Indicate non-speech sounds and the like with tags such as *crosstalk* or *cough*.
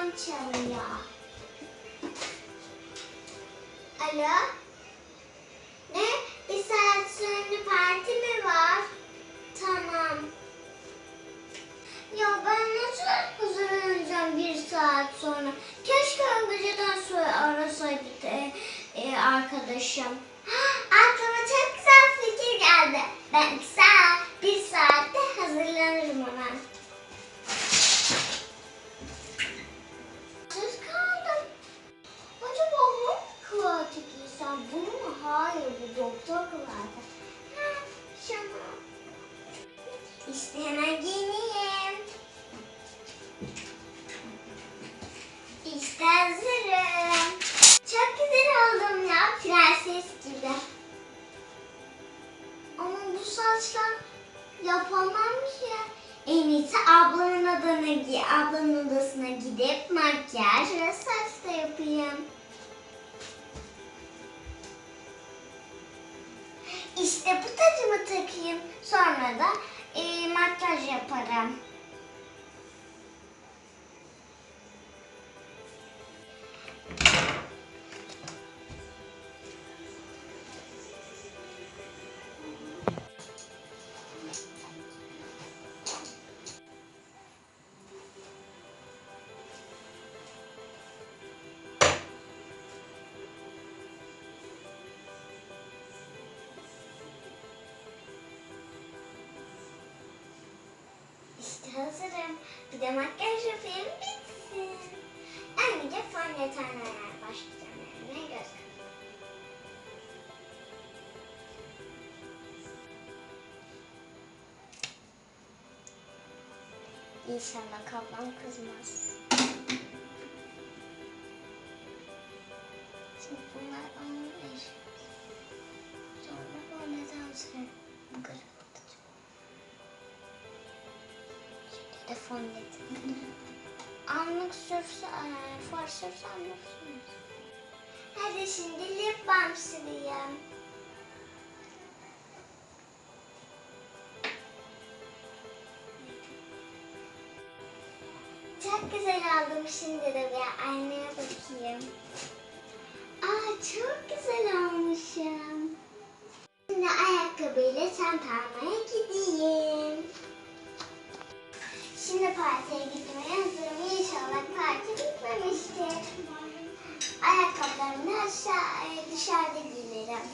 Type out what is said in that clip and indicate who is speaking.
Speaker 1: çalıyor. Alo? Ne? Bir saat sonra parti mi var? Tamam. Ya ben nasıl hazırlanacağım bir saat sonra? Keşke önceden sonra arasaydı e, e, arkadaşım. *gasps* Aklıma çok güzel fikir geldi. Ben yapamam ki. En iyisi ablamın odasına, gi- ablamın odasına gidip makyaj ve saç da yapayım. İşte bu tacımı takayım. Sonra da e, makyaj yaparım. Hazırım. Bir de makyaj yapayım bitsin. Önce fondötenlerle başlayacağım. Yani göz İnşallah ablam kızmaz. Şimdi bunlar onun eşi. Fondöten. Anlık sürse, eee, far sürse anlık sürmez. Hadi şimdi lip balm süreyim. Çok güzel oldum şimdi de bir aynaya bakayım. Aa çok güzel olmuşum. Şimdi ayakkabıyla çanta Şimdi partiye gitmeye hazırım. İnşallah parti bitmemiştir. Ayakkabılarımı da aşağı, e, dışarıda giyerim.